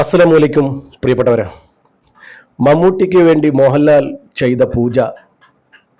അസ്സലാമലൈക്കും പ്രിയപ്പെട്ടവരെ. മമ്മൂട്ടിക്ക് വേണ്ടി മോഹൻലാൽ ചെയ്ത പൂജ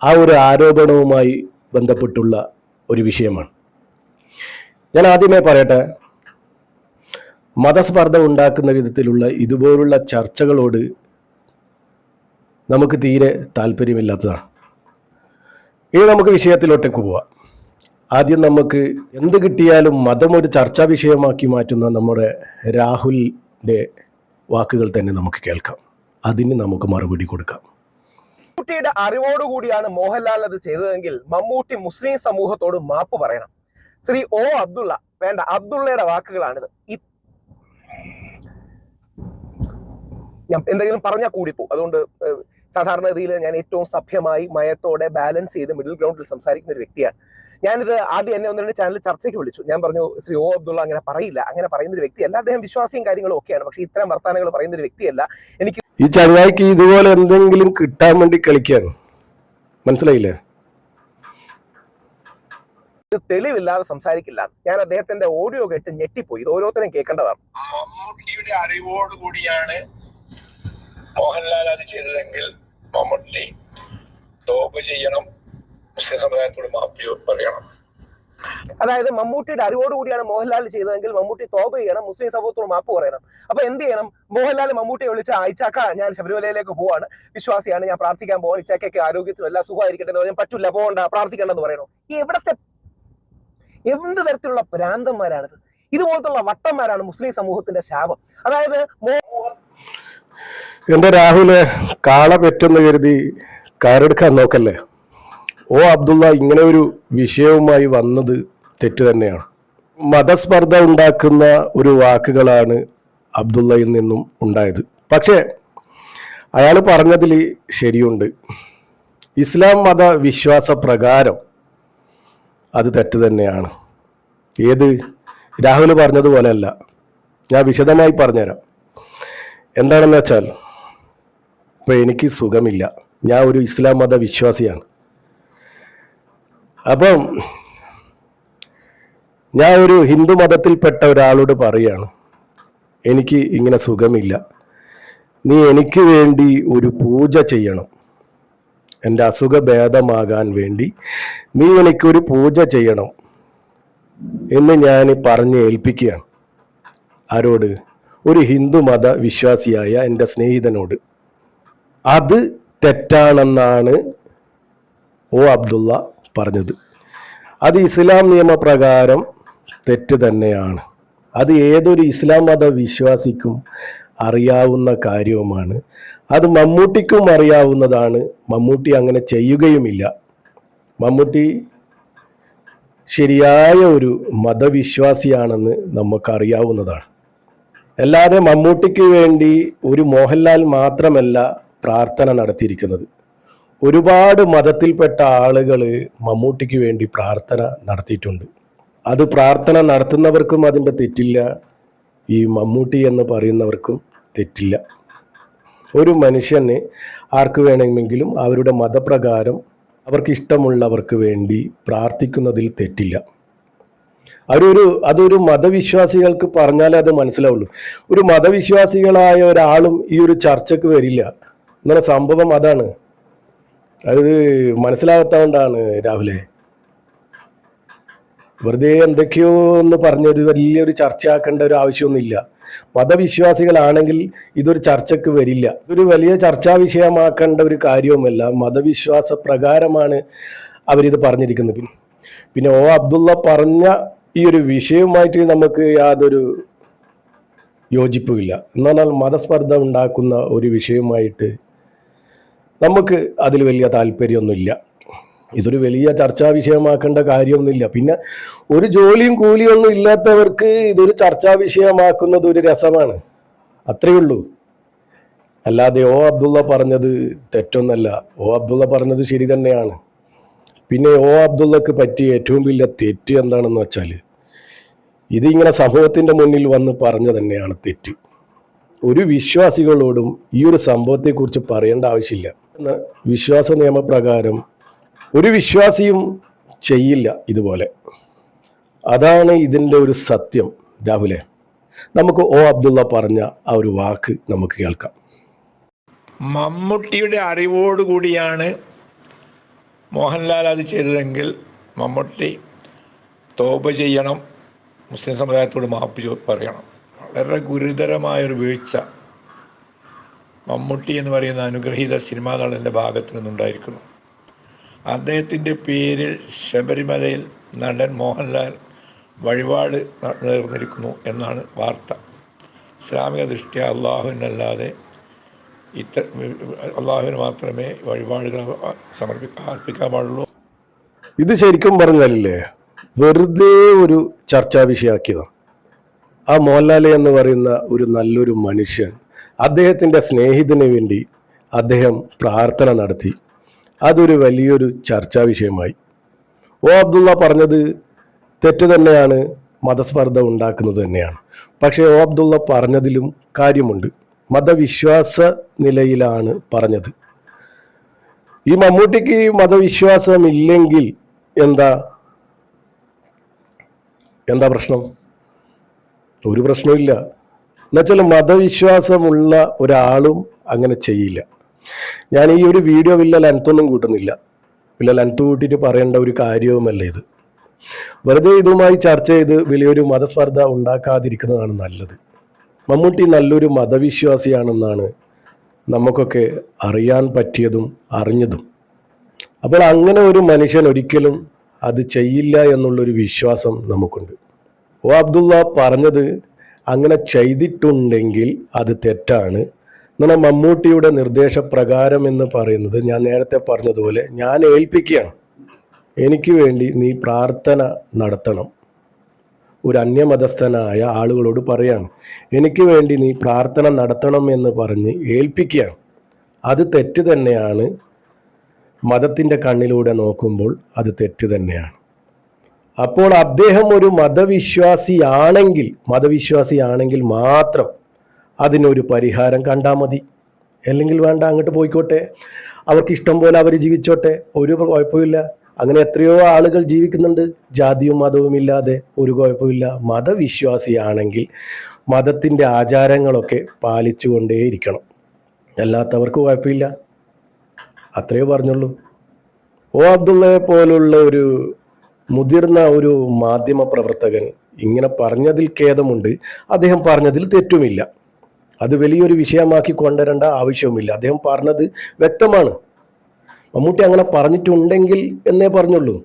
ആ ഒരു ആരോപണവുമായി ബന്ധപ്പെട്ടുള്ള ഒരു വിഷയമാണ്. ഞാൻ ആദ്യമേ പറയട്ടെ മതസ്പർദ്ധ ഉണ്ടാക്കുന്ന വിധത്തിലുള്ള ഇതുപോലുള്ള ചർച്ചകളോട് നമുക്ക് തീരെ താല്പര്യമില്ലാത്തതാണ്. ഇനി നമുക്ക് വിഷയത്തിലോട്ടേക്ക് പോവാം. ആദ്യം നമുക്ക് എന്ത് കിട്ടിയാലും മതം ഒരു ചർച്ചാ വിഷയമാക്കി മാറ്റുന്ന നമ്മുടെ രാഹുലിന്റെ വാക്കുകൾ തന്നെ നമുക്ക് കേൾക്കാം. അതിന് നമുക്ക് മറുപടി കൊടുക്കാം. മമ്മൂട്ടിയുടെ അറിവോടുകൂടിയാണ് മോഹൻലാൽ അത് ചെയ്തതെങ്കിൽ മമ്മൂട്ടി മുസ്ലിം സമൂഹത്തോട് മാപ്പ് പറയണം. ശ്രീ ഓ അബ്ദുള്ള വേണ്ട അബ്ദുള്ളയുടെ വാക്കുകളാണിത്. ഞാൻ എന്തെങ്കിലും പറഞ്ഞാൽ കൂടിപ്പോ. അതുകൊണ്ട് സാധാരണ രീതിയിൽ ഞാൻ ഏറ്റവും സഭ്യമായി മയത്തോടെ ബാലൻസ് ചെയ്ത് മിഡിൽ ഗ്രൗണ്ടിൽ സംസാരിക്കുന്ന ഒരു വ്യക്തിയാണ്. ഞാനിത് ആദ്യം എന്നെ ഒന്ന് രണ്ട് ചാനൽ ചർച്ചയ്ക്ക് വിളിച്ചു. ഞാൻ പറഞ്ഞു ശ്രീ ഓ അബ്ദുള്ള അങ്ങനെ പറയില്ല. അങ്ങനെ പറയുന്ന ഒരു വ്യക്തിയല്ല. അദ്ദേഹം വിശ്വാസിയും കാര്യങ്ങളും ഒക്കെയാണ്. പക്ഷെ ഇത്തരം വർത്തമാനങ്ങൾ പറയുന്ന ഒരു വ്യക്തിയല്ല. എനിക്ക് ഈ ചങ്ങായിക്ക് ഇതുപോലെ എന്തെങ്കിലും കിട്ടാൻ വേണ്ടി കളിക്കാൻ മനസ്സിലായില്ലേ? ഇത് തെളിവില്ലാതെ സംസാരിക്കില്ല. ഞാൻ അദ്ദേഹത്തിന്റെ ഓഡിയോ കേട്ട് ഞെട്ടിപ്പോയി. ഇത് ഓരോരുത്തരും കേൾക്കേണ്ടതാണ്. മമ്മൂട്ടിയുടെ അറിവോട് കൂടിയാണ് മോഹൻലാൽ അത് ചെയ്തതെങ്കിൽ മമ്മൂട്ടി തോപ് ചെയ്യണം. മുസ്ലിം സമുദായത്തോട് മാപ്പി പറയണം. അതായത് മമ്മൂട്ടിയുടെ അറിവോടുകൂടിയാണ് മോഹൻലാൽ ചെയ്തതെങ്കിൽ മമ്മൂട്ടി തോപ ചെയ്യണം മുസ്ലിം സമൂഹത്തോട് മാപ്പ് പറയണം. അപ്പൊ എന്ത് ചെയ്യണം? മോഹൻലാൽ മമ്മൂട്ടിയെ വിളിച്ച് അയച്ചാക്ക ഞാൻ ശബരിമലയിലേക്ക് പോവാണ്. വിശ്വാസിയാണ് ഞാൻ പ്രാർത്ഥിക്കാൻ പോവാണ്. ഇച്ചാക്കൊക്കെ ആരോഗ്യത്തിനും എല്ലാം സുഖമായിരിക്കട്ടെ എന്ന് പറഞ്ഞാൽ പറ്റില്ല പോകണ്ട പ്രാർത്ഥിക്കണ്ടെന്ന് പറയണോ? ഈ എവിടത്തെ എന്ത് തരത്തിലുള്ള ഭ്രാന്തന്മാരാണിത് ഇതുപോലത്തുള്ള വട്ടന്മാരാണ് മുസ്ലിം സമൂഹത്തിന്റെ ശാപം. അതായത് എന്റെ രാഹുലെ രാഹുൽ കാള പെറ്റെന്ന് കരുതി കാരെടുക്കാൻ നോക്കല്ലേ? ഓ അബ്ദുള്ള ഇങ്ങനെ ഒരു വിഷയവുമായി വന്നത് തെറ്റ് തന്നെയാണ്. മതസ്പർദ്ധ ഉണ്ടാക്കുന്ന ഒരു വാക്കുകളാണ് അബ്ദുള്ളയിൽ നിന്നും ഉണ്ടായത്. പക്ഷേ അയാൾ പറഞ്ഞതിൽ ശരിയുണ്ട്. ഇസ്ലാം മത വിശ്വാസ പ്രകാരം അത് തെറ്റ് തന്നെയാണ്. ഏത്? രാഹുൽ പറഞ്ഞതുപോലെയല്ല. ഞാൻ വിശദമായി പറഞ്ഞുതരാം. എന്താണെന്ന് വെച്ചാൽ ഇപ്പം എനിക്ക് സുഖമില്ല. ഞാൻ ഒരു ഇസ്ലാം മത വിശ്വാസിയാണ്. അപ്പം ഞാൻ ഒരു ഹിന്ദു മതത്തിൽപ്പെട്ട ഒരാളോട് പറയാണ് എനിക്ക് ഇങ്ങനെ സുഖമില്ല. നീ എനിക്ക് വേണ്ടി ഒരു പൂജ ചെയ്യണം. എന്റെ അസുഖ ഭേദമാകാൻ വേണ്ടി നീ എനിക്കൊരു പൂജ ചെയ്യണം എന്ന് ഞാൻ പറഞ്ഞ് ഏൽപ്പിക്കുകയാണ്. ആരോട്? ഒരു ഹിന്ദു മത വിശ്വാസിയായ എന്റെ സ്നേഹിതനോട്. അത് തെറ്റാണെന്നാണ് ഓ അബ്ദുള്ള പറഞ്ഞത്. അത് ഇസ്ലാം നിയമപ്രകാരം തെറ്റ് തന്നെയാണ്. അത് ഏതൊരു ഇസ്ലാം മത വിശ്വാസിക്കും അറിയാവുന്ന കാര്യവുമാണ്. അത് മമ്മൂട്ടിക്കും അറിയാവുന്നതാണ്. മമ്മൂട്ടി അങ്ങനെ ചെയ്യുകയുമില്ല. മമ്മൂട്ടി ശരിയായ ഒരു മതവിശ്വാസിയാണെന്ന് നമുക്കറിയാവുന്നതാണ്. അല്ലാതെ മമ്മൂട്ടിക്ക് വേണ്ടി ഒരു മോഹൻലാൽ മാത്രമല്ല പ്രാർത്ഥന നടത്തിയിരിക്കുന്നത്. ഒരുപാട് മതത്തിൽപ്പെട്ട ആളുകൾ മമ്മൂട്ടിക്ക് വേണ്ടി പ്രാർത്ഥന നടത്തിയിട്ടുണ്ട്. അത് പ്രാർത്ഥന നടത്തുന്നവർക്കും അതിന്റെ തെറ്റില്ല. ഈ മമ്മൂട്ടി എന്ന് പറയുന്നവർക്കും തെറ്റില്ല. ഒരു മനുഷ്യന് ആർക്ക് വേണമെങ്കിലും അവരുടെ മതപ്രകാരം അവർക്ക് ഇഷ്ടമുള്ളവർക്ക് വേണ്ടി പ്രാർത്ഥിക്കുന്നതിൽ തെറ്റില്ല. അതൊരു അതൊരു മതവിശ്വാസികൾക്ക് പറഞ്ഞാലേ അത് മനസ്സിലാവുള്ളൂ. ഒരു മതവിശ്വാസികളായ ഒരാളും ഈ ഒരു ചർച്ചയ്ക്ക് വരില്ല. എന്നുള്ള സംഭവം അതാണ്. അത് മനസ്സിലാകാത്തതുകൊണ്ടാണ് രാഹുലെ. വെറുതെ എന്തൊക്കെയോ എന്ന് പറഞ്ഞൊരു വലിയൊരു ചർച്ചയാക്കേണ്ട ഒരു ആവശ്യമൊന്നുമില്ല. മതവിശ്വാസികളാണെങ്കിൽ ഇതൊരു ചർച്ചയ്ക്ക് വരില്ല. ഇതൊരു വലിയ ചർച്ചാ വിഷയമാക്കേണ്ട ഒരു കാര്യവുമല്ല. മതവിശ്വാസ പ്രകാരമാണ് അവരിത് പറഞ്ഞിരിക്കുന്നത്. പിന്നെ ഓ അബ്ദുള്ള പറഞ്ഞ ഈ ഒരു വിഷയവുമായിട്ട് നമുക്ക് യാതൊരു യോജിപ്പുമില്ല. എന്ന് പറഞ്ഞാൽ മതസ്പർദ്ധ ഉണ്ടാക്കുന്ന ഒരു വിഷയവുമായിട്ട് നമുക്ക് അതിൽ വലിയ താല്പര്യമൊന്നുമില്ല. ഇതൊരു വലിയ ചർച്ചാ വിഷയമാക്കേണ്ട കാര്യമൊന്നുമില്ല. പിന്നെ ഒരു ജോലിയും കൂലിയും ഒന്നും ഇല്ലാത്തവർക്ക് ഇതൊരു ചർച്ചാ വിഷയമാക്കുന്നത് ഒരു രസമാണ്. അത്രയേ ഉള്ളൂ. അല്ലാതെ ഓ അബ്ദുള്ള പറഞ്ഞത് തെറ്റൊന്നല്ല. ഓ അബ്ദുള്ള പറഞ്ഞത് ശരി തന്നെയാണ്. പിന്നെ ഓ അബ്ദുള്ളക്ക് പറ്റിയ ഏറ്റവും വലിയ തെറ്റ് എന്താണെന്ന് വെച്ചാൽ ഇതിങ്ങനെ സമൂഹത്തിന്റെ മുന്നിൽ വന്ന് പറഞ്ഞു തന്നെയാണ് തെറ്റ്. ഒരു വിശ്വാസികളോടും ഈ ഒരു സംഭവത്തെക്കുറിച്ച് പറയേണ്ട ആവശ്യമില്ല. എന്ന വിശ്വാസ നിയമപ്രകാരം ഒരു വിശ്വാസിയും ചെയ്യില്ല ഇതുപോലെ. അതാണ് ഇതിന്റെ ഒരു സത്യം. രാഹുലെ നമുക്ക് ഓ അബ്ദുള്ള പറഞ്ഞ ആ ഒരു വാക്ക് നമുക്ക് കേൾക്കാം. മമ്മൂട്ടിയുടെ അറിവോടുകൂടിയാണ് മോഹൻലാൽ അത് ചെയ്തതെങ്കിൽ മമ്മൂട്ടി തോപ ചെയ്യണം മുസ്ലിം സമുദായത്തോട് മാപ്പ് പറയണം. വളരെ ഗുരുതരമായൊരു വീഴ്ച. മമ്മൂട്ടി എന്ന് പറയുന്ന അനുഗ്രഹീത സിനിമാ നടന്റെ ഭാഗത്തു നിന്നുണ്ടായിരിക്കുന്നു. അദ്ദേഹത്തിന്റെ പേരിൽ ശബരിമലയിൽ നടൻ മോഹൻലാൽ വഴിപാട് നേർന്നിരിക്കുന്നു എന്നാണ് വാർത്ത. ഇസ്ലാമിക ദൃഷ്ടി അള്ളാഹുവിനല്ലാതെ ഇത്ര അള്ളാഹുവിന് മാത്രമേ വഴിപാടുകൾ സമർപ്പിക്കാൻ അർപ്പിക്കാൻ പാടുള്ളൂ ഇത് ശരിക്കും പറഞ്ഞാലില്ലേ വെറുതെ ഒരു ചർച്ചാ വിഷയമാക്കിയതാണ് ആ മോഹൻലാൽ എന്ന് പറയുന്ന ഒരു നല്ലൊരു മനുഷ്യൻ അദ്ദേഹത്തിന്റെ സ്നേഹിതന് വേണ്ടി അദ്ദേഹം പ്രാർത്ഥന നടത്തി. അതൊരു വലിയൊരു ചർച്ചാ വിഷയമായി. ഓ അബ്ദുള്ള പറഞ്ഞത് തെറ്റ് തന്നെയാണ് മതസ്പർദ്ധ ഉണ്ടാക്കുന്നത് തന്നെയാണ്. പക്ഷേ ഓ അബ്ദുള്ള പറഞ്ഞതിലും കാര്യമുണ്ട്. മതവിശ്വാസ നിലയിലാണ് പറഞ്ഞത്. ഈ മമ്മൂട്ടിക്ക് മതവിശ്വാസമില്ലെങ്കിൽ എന്താ? എന്താ പ്രശ്നം? ഒരു പ്രശ്നമില്ല എന്നുവെച്ചാൽ മതവിശ്വാസമുള്ള ഒരാളും അങ്ങനെ ചെയ്യില്ല. ഞാൻ ഈ ഒരു വീഡിയോ വില്ല ലെൻത്തൊന്നും കൂട്ടുന്നില്ല. വില്ല ലെൻത്ത് കൂട്ടിയിട്ട് പറയേണ്ട ഒരു കാര്യവുമല്ല ഇത്. വെറുതെ ഇതുമായി ചർച്ച ചെയ്ത് വലിയൊരു മതസ്പർദ്ധ ഉണ്ടാക്കാതിരിക്കുന്നതാണ് നല്ലത്. മമ്മൂട്ടി നല്ലൊരു മതവിശ്വാസിയാണെന്നാണ് നമുക്കൊക്കെ അറിയാൻ പറ്റിയതും അറിഞ്ഞതും. അപ്പോൾ അങ്ങനെ ഒരു മനുഷ്യൻ ഒരിക്കലും അത് ചെയ്യില്ല എന്നുള്ളൊരു വിശ്വാസം നമുക്കുണ്ട്. ഓ അബ്ദുള്ള പറഞ്ഞത് അങ്ങനെ ചെയ്തിട്ടുണ്ടെങ്കിൽ അത് തെറ്റാണ്. എന്നാൽ മമ്മൂട്ടിയുടെ നിർദ്ദേശപ്രകാരം എന്ന് പറയുന്നത്. ഞാൻ നേരത്തെ പറഞ്ഞതുപോലെ ഞാൻ ഏൽപ്പിക്കുകയാണ്. എനിക്ക് വേണ്ടി നീ പ്രാർത്ഥന നടത്തണം. ഒരു അന്യമതസ്ഥനായ ആളുകളോട് പറയാണ് എനിക്ക് വേണ്ടി നീ പ്രാർത്ഥന നടത്തണം എന്ന് പറഞ്ഞ് ഏൽപ്പിക്കുകയാണ്. അത് തെറ്റ് തന്നെയാണ്. മതത്തിന്റെ കണ്ണിലൂടെ നോക്കുമ്പോൾ അത് തെറ്റ് തന്നെയാണ്. അപ്പോൾ അദ്ദേഹം ഒരു മതവിശ്വാസിയാണെങ്കിൽ മതവിശ്വാസിയാണെങ്കിൽ മാത്രം അതിനൊരു പരിഹാരം കണ്ടാൽ മതി. അല്ലെങ്കിൽ വേണ്ട അങ്ങോട്ട് പോയിക്കോട്ടെ. അവർക്ക് ഇഷ്ടം പോലെ അവർ ജീവിച്ചോട്ടെ. ഒരു കുഴപ്പമില്ല അങ്ങനെ എത്രയോ ആളുകൾ ജീവിക്കുന്നുണ്ട്. ജാതിയും മതവും ഇല്ലാതെ ഒരു കുഴപ്പമില്ല മതവിശ്വാസിയാണെങ്കിൽ മതത്തിന്റെ ആചാരങ്ങളൊക്കെ പാലിച്ചു കൊണ്ടേയിരിക്കണം അല്ലാത്തവർക്ക് കുഴപ്പമില്ല. അത്രയേ പറഞ്ഞുള്ളൂ. ഓ അബ്ദുള്ളയെ പോലുള്ള ഒരു മുതിർന്ന ഒരു മാധ്യമ പ്രവർത്തകൻ ഇങ്ങനെ പറഞ്ഞതിൽ ഖേദമുണ്ട്. അദ്ദേഹം പറഞ്ഞതിൽ തെറ്റുമില്ല. അത് വലിയൊരു വിഷയമാക്കി കൊണ്ടുവരേണ്ട ആവശ്യവുമില്ല. അദ്ദേഹം പറഞ്ഞത് വ്യക്തമാണ്. മമ്മൂട്ടി അങ്ങനെ പറഞ്ഞിട്ടുണ്ടെങ്കിൽ എന്നേ പറഞ്ഞുള്ളൂ.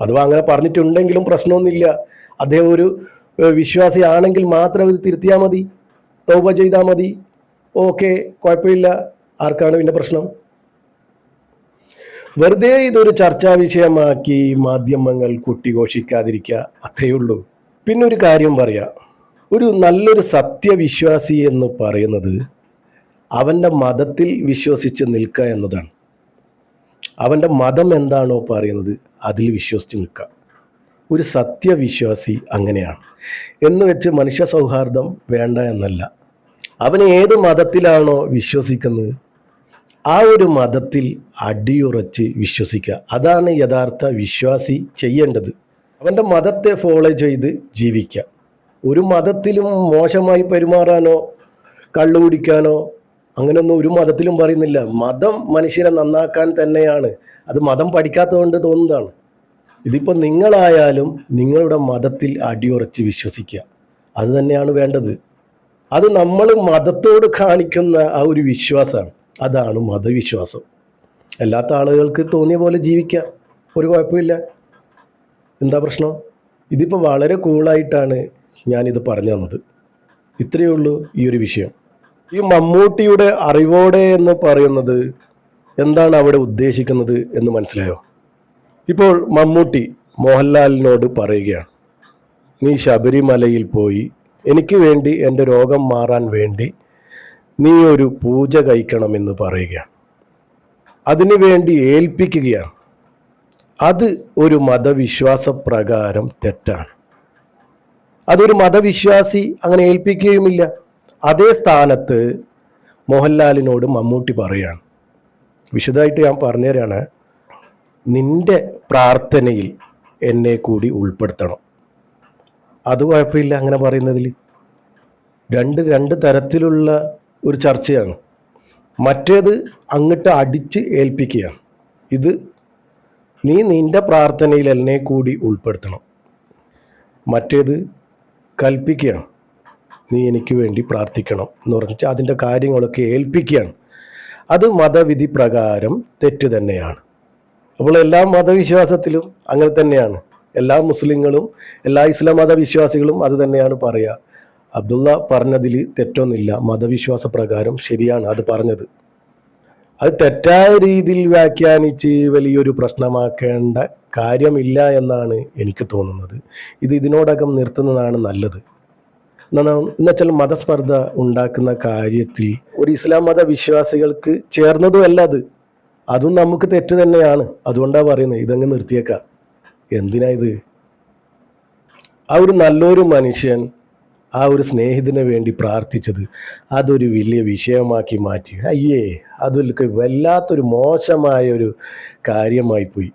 അഥവാ അങ്ങനെ പറഞ്ഞിട്ടുണ്ടെങ്കിലും പ്രശ്നമൊന്നുമില്ല. അദ്ദേഹം ഒരു വിശ്വാസി ആണെങ്കിൽ മാത്രം ഇത് തിരുത്തിയാൽ മതി. തൗബ ചെയ്താൽ മതി. ഓക്കെ കുഴപ്പമില്ല. ആർക്കാണ് പിന്നെ പ്രശ്നം? വെറുതെ ഇതൊരു ചർച്ചാ വിഷയമാക്കി മാധ്യമങ്ങൾ കുട്ടിഘോഷിക്കാതിരിക്കുക അത്രയേ ഉള്ളൂ. പിന്നെ ഒരു കാര്യം പറയാം. ഒരു നല്ലൊരു സത്യവിശ്വാസി എന്ന് പറയുന്നത് അവന്റെ മതത്തിൽ വിശ്വസിച്ച് നിൽക്കുക എന്നതാണ്. അവന്റെ മതം എന്താണോ പറയുന്നത് അതിൽ വിശ്വസിച്ച് നിൽക്കുക. ഒരു സത്യവിശ്വാസി അങ്ങനെയാണ്. എന്ന് വെച്ച് മനുഷ്യ സൗഹാർദ്ദം വേണ്ട എന്നല്ല. അവൻ ഏത് മതത്തിലാണോ വിശ്വസിക്കുന്നത് ആ ഒരു മതത്തിൽ അടിയുറച്ച് വിശ്വസിക്കുക. അതാണ് യഥാർത്ഥ വിശ്വാസി ചെയ്യേണ്ടത്. അവന്റെ മതത്തെ ഫോളോ ചെയ്ത് ജീവിക്കുക. ഒരു മതത്തിലും മോശമായി പെരുമാറാനോ കള്ളു കുടിക്കാനോ അങ്ങനെയൊന്നും ഒരു മതത്തിലും പറയുന്നില്ല. മതം മനുഷ്യനെ നന്നാക്കാൻ തന്നെയാണ്. അത് മതം പഠിക്കാത്തതുകൊണ്ട് തോന്നുന്നതാണ്. ഇതിപ്പോൾ നിങ്ങളായാലും നിങ്ങളുടെ മതത്തിൽ അടിയുറച്ച് വിശ്വസിക്കുക. അത് തന്നെയാണ് വേണ്ടത്. അത് നമ്മൾ മതത്തോട് കാണിക്കുന്ന ആ ഒരു വിശ്വാസമാണ്. അതാണ് മതവിശ്വാസം. അല്ലാത്ത ആളുകൾക്ക് തോന്നിയ പോലെ ജീവിക്കാം. ഒരു കുഴപ്പമില്ല. എന്താ പ്രശ്നം? ഇതിപ്പോൾ വളരെ കൂളായിട്ടാണ് ഞാനിത് പറഞ്ഞു തന്നത്. ഇത്രയേ ഉള്ളൂ ഈ ഒരു വിഷയം. ഈ മമ്മൂട്ടിയുടെ അറിവോടെ എന്ന് പറയുന്നത് എന്താണ് അവിടെ ഉദ്ദേശിക്കുന്നത് എന്ന് മനസ്സിലായോ? ഇപ്പോൾ മമ്മൂട്ടി മോഹൻലാലിനോട് പറയുകയാണ് നീ ശബരിമലയിൽ പോയി എനിക്ക് വേണ്ടി എന്റെ രോഗം മാറാൻ വേണ്ടി നീ ഒരു പൂജ കഴിക്കണമെന്ന് പറയുകയാണ്. അതിനു വേണ്ടി ഏൽപ്പിക്കുകയാണ്. അത് ഒരു മതവിശ്വാസ പ്രകാരം തെറ്റാണ്. അതൊരു മതവിശ്വാസി അങ്ങനെ ഏൽപ്പിക്കുകയുമില്ല. അതേ സ്ഥാനത്ത് മോഹൻലാലിനോട് മമ്മൂട്ടി പറയുകയാണ് വിശദമായിട്ട് ഞാൻ പറഞ്ഞുതരാണ്. നിന്റെ പ്രാർത്ഥനയിൽ എന്നെ കൂടി ഉൾപ്പെടുത്തണം. അത് കുഴപ്പമില്ല അങ്ങനെ പറയുന്നതിൽ. രണ്ട് രണ്ട് തരത്തിലുള്ള ഒരു ചർച്ചയാണ്. മറ്റേത് അങ്ങോട്ട് അടിച്ച് ഏൽപ്പിക്കുകയാണ്. ഇത് നീ നിന്റെ പ്രാർത്ഥനയിൽ എന്നെ കൂടി ഉൾപ്പെടുത്തണം. മറ്റേത് കൽപ്പിക്കുകയാണ്. നീ എനിക്ക് വേണ്ടി പ്രാർത്ഥിക്കണം എന്ന് പറഞ്ഞിട്ട് അതിന്റെ കാര്യങ്ങളൊക്കെ ഏൽപ്പിക്കുകയാണ്. അത് മതവിധി പ്രകാരം തെറ്റ് തന്നെയാണ്. അപ്പോൾ എല്ലാ മതവിശ്വാസത്തിലും അങ്ങനെ തന്നെയാണ്. എല്ലാ മുസ്ലിങ്ങളും എല്ലാ ഇസ്ലാം മതവിശ്വാസികളും അത് തന്നെയാണ് പറയുക. അബ്ദുള്ള പറഞ്ഞതിൽ തെറ്റൊന്നുമില്ല. മതവിശ്വാസ പ്രകാരം ശരിയാണ് അത് പറഞ്ഞത്. അത് തെറ്റായ രീതിയിൽ വ്യാഖ്യാനിച്ച് വലിയൊരു പ്രശ്നമാക്കേണ്ട കാര്യമില്ല എന്നാണ് എനിക്ക് തോന്നുന്നത്. ഇത് ഇതിനോടകം നിർത്തുന്നതാണ് നല്ലത്. എന്നുവെച്ചാൽ മതസ്പർദ്ധ ഉണ്ടാക്കുന്ന കാര്യത്തിൽ ഒരു ഇസ്ലാം മത വിശ്വാസികൾക്ക് ചേർന്നതുമല്ല അത്. അതും നമുക്ക് തെറ്റ് തന്നെയാണ്. അതുകൊണ്ടാണ് പറയുന്നത്. ഇതങ്ങ് നിർത്തിയേക്കാം. എന്തിനാ ഇത്? ആ ഒരു നല്ലൊരു മനുഷ്യൻ ആ ഒരു സ്നേഹിതന് വേണ്ടി പ്രാർത്ഥിച്ചത് അതൊരു വലിയ വിഷയമാക്കി മാറ്റി. അയ്യേ അതൊക്കെ വല്ലാത്തൊരു മോശമായ ഒരു കാര്യമായി പോയി